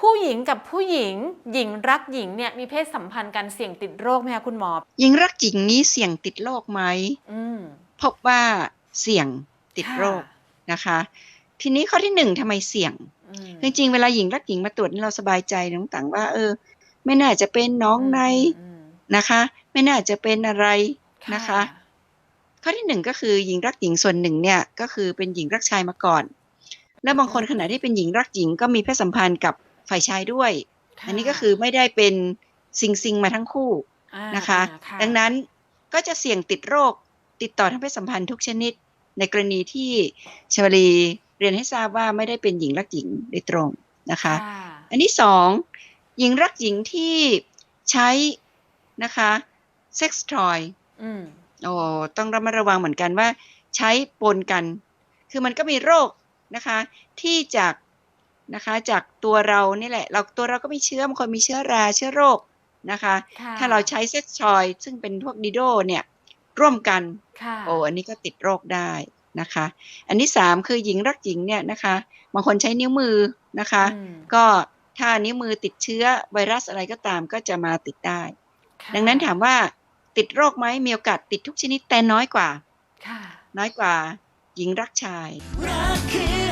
ผู้หญิงกับผู้หญิง หญิงรักหญิงเนี่ยมีเพศสัมพันธ์กันเสี่ยงติดโรคไหมคะคุณหมอ หญิงรักหญิงนี้เสี่ยงติดโรคไหมอืมพบว่าเสี่ยงติดค่ะโรคนะคะ ทีนี้ข้อที่หนึ่งทำไมเสี่ยงอืมจริงๆเวลาหญิงรักหญิงมาตรวจนี่เราสบายใจน้องต่างว่า เออ ไม่น่าจะเป็นน้องในอืมนะคะ ไม่น่าจะเป็นอะไรอืมนะคะ ข้อที่หนึ่งก็คือหญิงรักหญิงส่วนหนึ่งเนี่ยก็คือเป็นหญิงรักชายมาก่อน แล้วบางคนขณะที่เป็นหญิงรักหญิงก็มีเพศสัมพันธ์กับ ฝ่ายชายด้วยค่ะอันนี้ก็คือไม่ได้เป็นซิงซิงมาทั้งคู่อ่านะคะอ่าดังนั้นก็จะเสี่ยงติดโรคติดต่อทางเพศสัมพันธ์ทุกชนิด ในกรณีที่ชวลีเรียนให้ทราบว่าไม่ได้เป็นหญิงรักหญิงโดยตรงนะคะค่ะอันที่สองหญิงรักหญิงที่ใช้นะคะเซ็กซ์ทอยอืมโอ้ต้องระมัดระวังเหมือนกันว่า ใช้ปนกัน คือมันก็มีโรคนะคะ ที่จาก นะคะ จากตัวเรานี่แหละ เราตัวเราก็มีเชื้อบางคนมีเชื้อราเชื้อโรคนะคะค่ะถ้าเราใช้เซ็กซ์ทอยซึ่งเป็นพวกดิโดเนี่ยร่วมกันค่ะโอ้อันนี้ก็ติดโรคได้นะคะ อันที่สามคือหญิงรักหญิงเนี่ยนะคะบางคนใช้นิ้วมือนะคะอืมก็ถ้านิ้วมือติดเชื้อไวรัสอะไรก็ตามก็จะมาติดได้ค่ะดังนั้นถามว่าติดโรคไหมมีโอกาสติดทุกชนิดแต่น้อยกว่าค่ะน้อยกว่าหญิงรักชายรักคือ